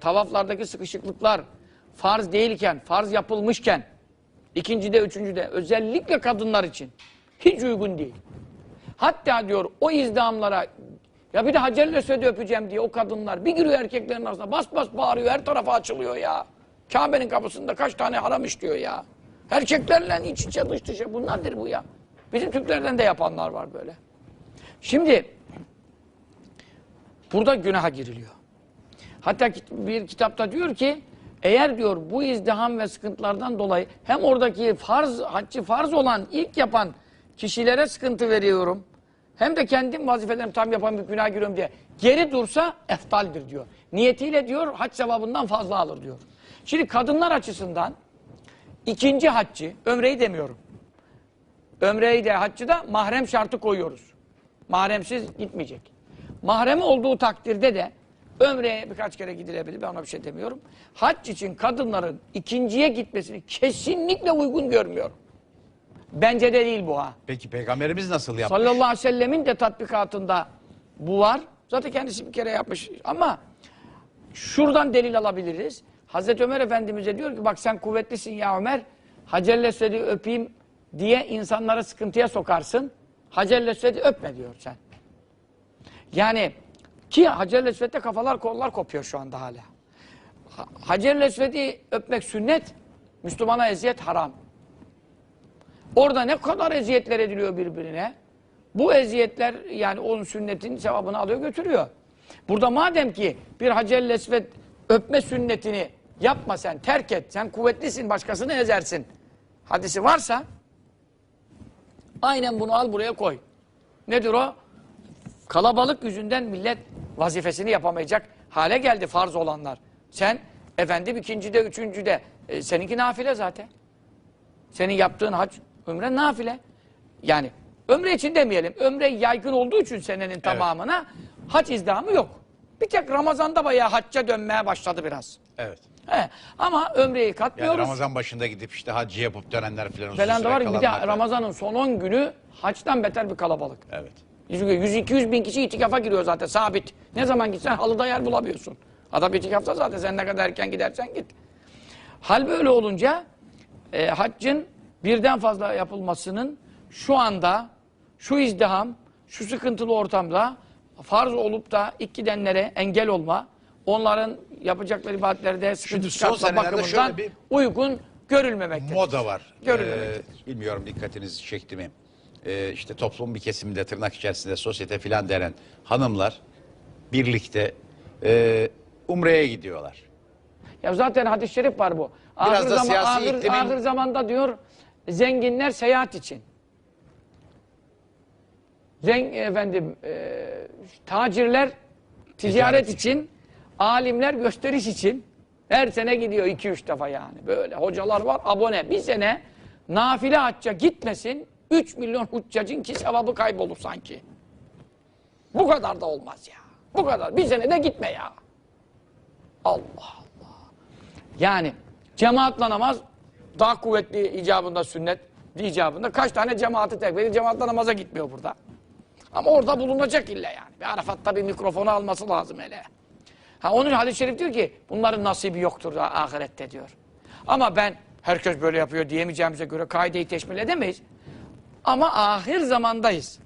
Tavaflardaki sıkışıklıklar farz değilken, farz yapılmışken ikincide, üçüncüde özellikle kadınlar için hiç uygun değil. Hatta diyor o izdamlara ya bir de Hacer Esved'i öpeceğim diye o kadınlar bir giriyor erkeklerin arasında bas bas bağırıyor her tarafa açılıyor ya. Kabe'nin kapısında kaç tane haram işliyor ya. Erkeklerle iç içe dış dışa bunlardır bu ya. Bizim Türklerden de yapanlar var böyle. Şimdi burada günaha giriliyor. Hatta bir kitapta diyor ki eğer diyor bu izdiham ve sıkıntılardan dolayı hem oradaki farz, haccı farz olan ilk yapan kişilere sıkıntı veriyorum. Hem de kendim vazifelerimi tam bir günah giriyorum diye geri dursa eftaldir diyor. Niyetiyle diyor hac sevabından fazla alır diyor. Şimdi kadınlar açısından ikinci haccı, ömreyi demiyorum. Ömreyi de haccı da mahrem şartı koyuyoruz. Mahremsiz gitmeyecek. Mahremi olduğu takdirde de ömreye birkaç kere gidilebilir. Ben ona bir şey demiyorum. Hac için kadınların ikinciye gitmesini kesinlikle uygun görmüyorum. Bence de değil bu ha. Peki peygamberimiz nasıl yapmış? Sallallahu aleyhi ve sellemin de tatbikatında bu var. Zaten kendisi bir kere yapmış. Ama şuradan delil alabiliriz. Hazreti Ömer Efendimiz'e diyor ki bak sen kuvvetlisin ya Ömer. Hacer Lesved'i öpeyim diye insanları sıkıntıya sokarsın. Hacer Lesved'i öpme diyor sen. Yani ki Hacer Lesved'de kafalar kollar kopuyor şu anda hala. Ha- Hacer Lesved'i öpmek sünnet, Müslümana eziyet haram. Orada ne kadar eziyetler ediliyor birbirine. Bu eziyetler yani onun sünnetin sevabını alıyor götürüyor. Burada madem ki bir Hacer Lesved öpme sünnetini yapma sen, terk et. Sen kuvvetlisin, başkasını ezersin. Hadisi varsa aynen bunu al buraya koy. Nedir o? Kalabalık yüzünden millet vazifesini yapamayacak hale geldi farz olanlar. Sen efendim ikincide, üçüncüde e, seninki nafile zaten. Senin yaptığın hac, ömre nafile. Yani ömre için demeyelim. Ömre yaygın olduğu için senenin tamamına hac izdihamı yok. Bir tek Ramazan'da bayağı hacca dönmeye başladı biraz. Evet. He. Ama ömreyi Yani katmıyoruz. Ramazan başında gidip işte hacı yapıp dönenler falan falan da var. Bir de Ramazan'ın son 10 günü haçtan beter bir kalabalık. Evet. Çünkü 100-200 bin kişi itikafa giriyor zaten sabit. Ne zaman gitsen halıda yer bulamıyorsun. Adam itikafta zaten sen ne kadar erken gidersen git. Hal böyle olunca e, haccın birden fazla yapılmasının şu anda şu izdiham, şu sıkıntılı ortamda farz olup da ilk gidenlere engel olma, onların yapacakları ibadetlerde sıkıntı çıkartma bakımından bir- uygun görülmemektedir. Moda var. Görülmemektedir. Ee, bilmiyorum dikkatinizi çekti mi? Ee, işte toplum bir kesiminde tırnak içerisinde sosyete filan denen hanımlar birlikte e, Umre'ye gidiyorlar. Ya zaten hadis-i şerif var bu. Biraz ahir, da zaman, siyasi ahir, iklimin- ahir zamanda diyor zenginler seyahat için. Zen, efendim e, tacirler ticaret, Ticaret için, alimler gösteriş için her sene gidiyor iki üç defa yani. Böyle hocalar var abone. Bir sene nafile hacca gitmesin 3 milyon huccacın ki sevabı kaybolur sanki. Bu kadar da olmaz ya. Bu kadar. Bir sene de gitme ya. Allah Allah. Yani cemaatle namaz daha kuvvetli icabında sünnet icabında kaç tane cemaati tek verir cemaatle namaza gitmiyor burada. Ama orada bulunacak illa yani. Bir Arafat'ta bir mikrofonu alması lazım hele. Ha onun hadis-i şerif diyor ki bunların nasibi yoktur da ahirette diyor. Ama ben herkes böyle yapıyor diyemeyeceğimize göre kaideyi teşmil edemeyiz. Ama ahir zamandayız.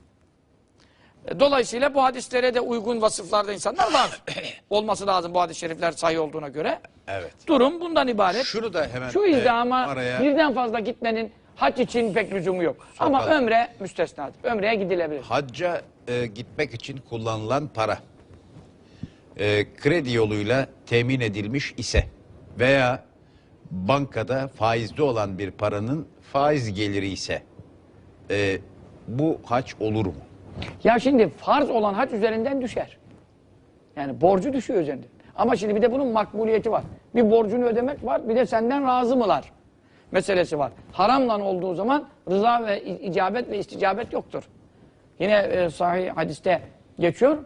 E, Dolayısıyla bu hadislere de uygun vasıflarda insanlar var. Olması lazım bu hadis-i şerifler sahih olduğuna göre. Evet. Durum bundan ibaret. Şunu da hemen Şu e, izdihama araya birden fazla gitmenin hac için pek lüzumu yok. Ama fazla. ömre müstesnadır. Ömreye gidilebilir. hacca e, gitmek için kullanılan para e, kredi yoluyla temin edilmiş ise veya bankada faizli olan bir paranın faiz geliri ise e, bu hac olur mu? Ya şimdi farz olan hac üzerinden düşer. Yani borcu düşüyor üzerinden. Ama şimdi bir de bunun makbuliyeti var. Bir borcunu ödemek var, bir de senden razı mılar meselesi var. Haramla olduğu zaman rıza ve icabet ve isticabet yoktur. Yine e, sahih hadiste geçiyor.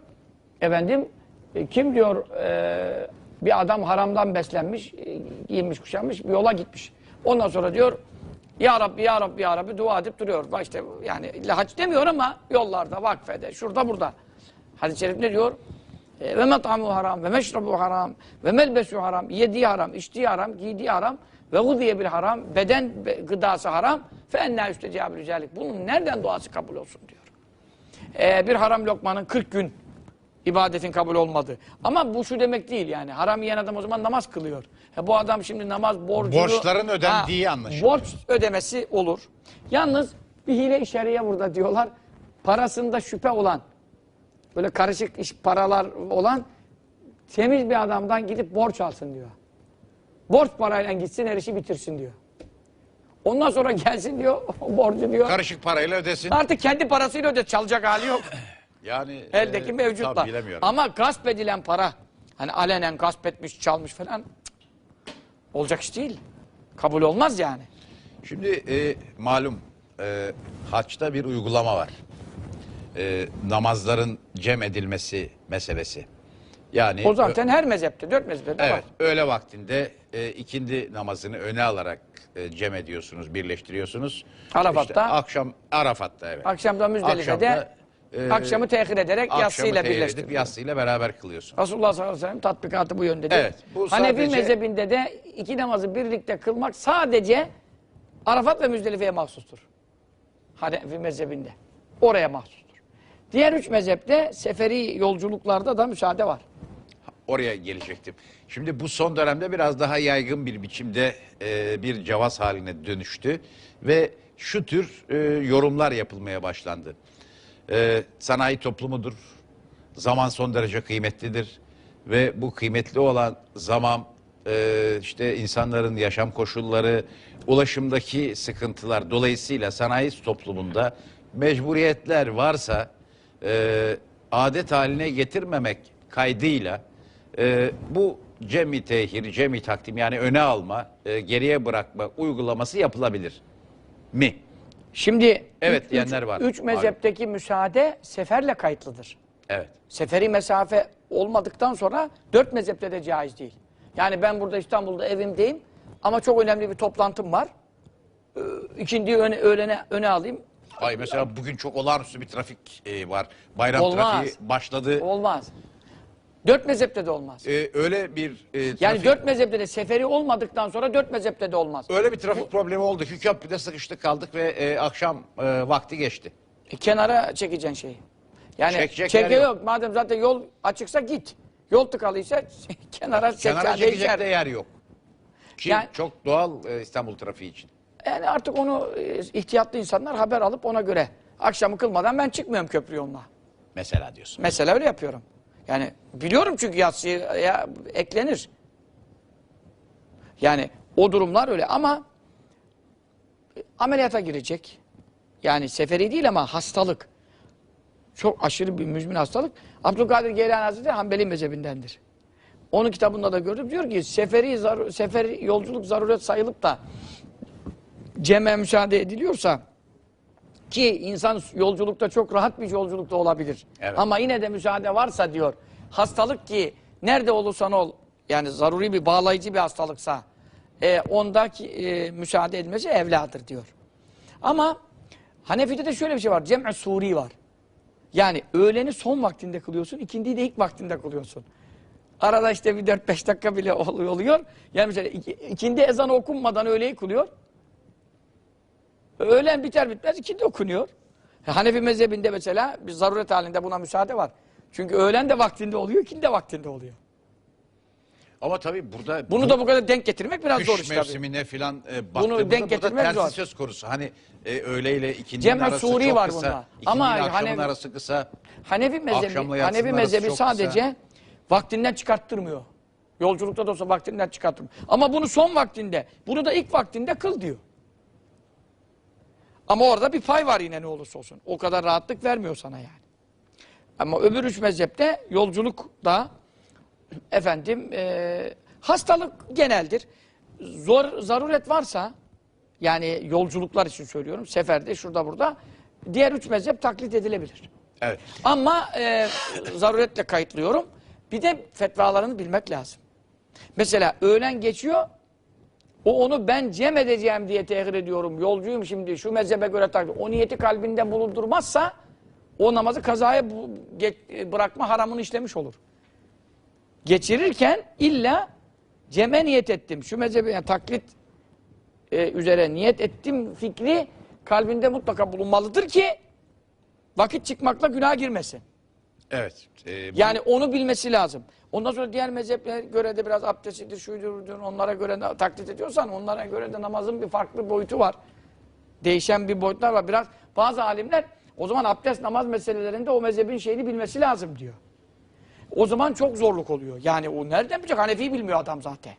Efendim e, kim diyor e, bir adam haramdan beslenmiş, e, giyinmiş, kuşanmış bir yola gitmiş. Ondan sonra diyor ya Rabbi, Ya Rabbi, Ya Rabbi dua edip duruyor. Bak işte yani illa hac demiyor ama yollarda, vakfede, şurada burada. Hadis-i şerif ne diyor? E, ve met'amu haram ve meşrabu haram ve melbesu haram. Yediği haram, içtiği haram, giydiği haram ve gudiye bir haram. Beden be- gıdası haram. Fe enna üstecabü ricalik. Bunun nereden duası kabul olsun diyor. E, bir haram lokmanın 40 gün ibadetin kabul olmadı. Ama bu şu demek değil yani. Haram yiyen adam o zaman namaz kılıyor. E, bu adam şimdi namaz borcunu... Borçların ödendiği anlaşılıyor. Borç ödemesi olur. Yalnız bir hile işareye burada diyorlar. Parasında şüphe olan, böyle karışık iş paralar olan temiz bir adamdan gidip borç alsın diyor. Borç parayla gitsin her işi bitirsin diyor. Ondan sonra gelsin diyor borcu diyor. Karışık parayla ödesin. Artık kendi parasıyla öde çalacak hali yok. Yani Eldeki e, bilemiyorum. Ama gasp edilen para, hani alenen gasp etmiş, çalmış falan cık, olacak iş değil. Kabul olmaz yani. Şimdi e, malum e, haçta bir uygulama var. E, namazların cem edilmesi meselesi. Yani O zaten her mezhepte, dört mezhepte de var. Evet, öğle vaktinde e, ikindi namazını öne alarak e, cem ediyorsunuz, birleştiriyorsunuz. Arafat'ta. İşte akşam Arafat'ta evet. Akşamda Müzdelife'de e, akşamı tehir ederek akşamı yatsıyla birleştiriyor. yatsıyla beraber kılıyorsun. Resulullah sallallahu aleyhi ve sellem tatbikatı bu yöndedir. Evet, bu Hanefi sadece- mezhebinde de iki namazı birlikte kılmak sadece Arafat ve Müzdelife'ye mahsustur. Hanefi mezhebinde. Oraya mahsustur. Diğer üç mezhepte seferi yolculuklarda da müsaade var. Oraya gelecektim. Şimdi bu son dönemde biraz daha yaygın bir biçimde e, bir cevaz haline dönüştü ve şu tür e, yorumlar yapılmaya başlandı. E, sanayi toplumudur, zaman son derece kıymetlidir ve bu kıymetli olan zaman e, işte insanların yaşam koşulları, ulaşımdaki sıkıntılar dolayısıyla sanayi toplumunda mecburiyetler varsa e, adet haline getirmemek kaydıyla e, bu cemi tehir, cemi takdim yani öne alma, e, geriye bırakma uygulaması yapılabilir mi? Şimdi Evet üç, diyenler var. Üç mezhepteki müsaade seferle kayıtlıdır. Evet. Seferi mesafe olmadıktan sonra dört mezhepte de caiz değil. Yani ben burada İstanbul'da evimdeyim ama çok önemli bir toplantım var. Ee, öne, öğlene, öne alayım. Ay mesela bugün çok olağanüstü bir trafik e, var. Bayram Olmaz. trafiği başladı. Olmaz. Dört mezhepte de olmaz. E, öyle bir e, Yani trafik, dört mezhepte de seferi olmadıktan sonra dört mezhepte de olmaz. öyle bir trafik problemi oldu ki köprüde sıkıştık kaldık ve e, akşam e, vakti geçti. E, kenara çekeceksin şeyi. Yani Çekecek çeke yok. yok. Madem zaten yol açıksa git. Yol tıkalıysa kenara çek. Kenara yani çekecek de yer yok. Ki Yani- çok doğal e, İstanbul trafiği için. Yani artık onu e, ihtiyatlı insanlar haber alıp ona göre akşamı kılmadan ben çıkmıyorum köprü yoluna. Mesela diyorsun. Mesela öyle yapıyorum. Yani biliyorum çünkü yatsıya eklenir. Yani o durumlar öyle ama ameliyata girecek. Yani seferi değil ama hastalık. Çok aşırı bir müzmin hastalık. Abdülkadir Geylani Hazretleri Hanbeli mezhebindendir. Onun kitabında da gördüm. Diyor ki seferi, zaru- seferi yolculuk zaruret sayılıp da ceme müsaade ediliyorsa ki insan yolculukta çok rahat bir yolculukta olabilir. Evet. Ama yine de müsaade varsa diyor. Hastalık ki nerede olursan ol yani zaruri bir bağlayıcı bir hastalıksa e, ondaki e, müsaade edilmesi evladır diyor. Ama Hanefi'de de şöyle bir şey var. Cem'i suri var. Yani öğleni son vaktinde kılıyorsun, ikindiyi de ilk vaktinde kılıyorsun. Arada işte bir 4-5 dakika bile ol- oluyor. Yani mesela iki- ikindi ezanı okunmadan öğleyi kılıyor. Öğlen biter bitmez ikindi okunuyor. Hanefi mezhebinde mesela bir zaruret halinde buna müsaade var. Çünkü öğlen de vaktinde oluyor, ikindi de vaktinde oluyor. Ama tabii burada Bunu da bu kadar denk getirmek biraz kış zor iş tabii. mevsimine filan e, baktığımızda denk getirmek tersi zor. söz konusu. Hani e, öğleyle ikindinin Cem-i arası Suri çok var kısa. bunda. Ama akşamın Hanefi- arası kısa. Hanefi mezhebi, Hanefi mezhebi sadece kısa. vaktinden çıkarttırmıyor. Yolculukta da olsa vaktinden çıkarttırmıyor. Ama bunu son vaktinde, bunu da ilk vaktinde kıl diyor. Ama orada bir pay var yine ne olursa olsun. O kadar rahatlık vermiyor sana yani. Ama öbür üç mezhepte yolculukta efendim e, hastalık geneldir. Zor, zaruret varsa yani yolculuklar için söylüyorum. Seferde şurada burada diğer üç mezhep taklit edilebilir. Evet. Ama e, zaruretle kayıtlıyorum. Bir de fetvalarını bilmek lazım. Mesela öğlen geçiyor. O onu ben cem edeceğim diye tehir ediyorum. Yolcuyum şimdi şu mezhebe göre taklit. O niyeti kalbinde bulundurmazsa o namazı kazaya bırakma haramını işlemiş olur. geçirirken illa ceme niyet ettim. Şu mezhebi yani taklit e, üzere niyet ettim fikri kalbinde mutlaka bulunmalıdır ki vakit çıkmakla günah girmesin. Evet. e, bu- Yani onu bilmesi lazım. Ondan sonra diğer mezheplere göre de biraz abdestidir, şuydur, onlara göre de taklit ediyorsan onlara göre de namazın bir farklı boyutu var. Değişen bir boyutlar var. Biraz bazı alimler o zaman abdest namaz meselelerinde o mezhebin şeyini bilmesi lazım diyor. O zaman çok zorluk oluyor. Yani o nereden bilecek? Hanefi bilmiyor adam zaten.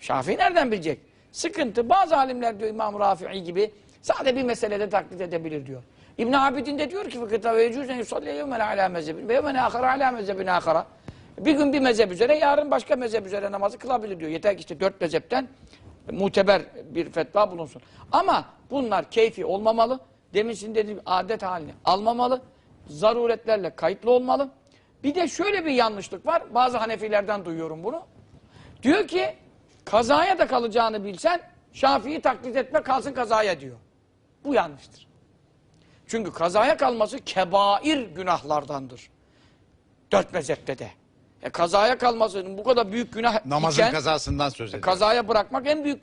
Şafii nereden bilecek? Sıkıntı. Bazı alimler diyor İmam Rafi'i gibi sadece bir meselede taklit edebilir diyor. İbn Abidin de diyor ki fıkıhta ve yecuzen yusalli yevmen ala mezhebin ve yevmen ahara ala mezhebin ahara. Bir gün bir mezhep üzere yarın başka mezhep üzere namazı kılabilir diyor. Yeter ki işte dört mezhepten muteber bir fetva bulunsun. Ama bunlar keyfi olmamalı. Demin sizin dediğim adet halini almamalı. Zaruretlerle kayıtlı olmalı. Bir de şöyle bir yanlışlık var. Bazı Hanefilerden duyuyorum bunu. Diyor ki kazaya da kalacağını bilsen Şafii'yi taklit etme kalsın kazaya diyor. Bu yanlıştır. Çünkü kazaya kalması kebair günahlardandır. Dört mezhepte de. E kazaya kalmasının bu kadar büyük günah namazın iken kazasından söz ediyor. kazaya bırakmak en büyük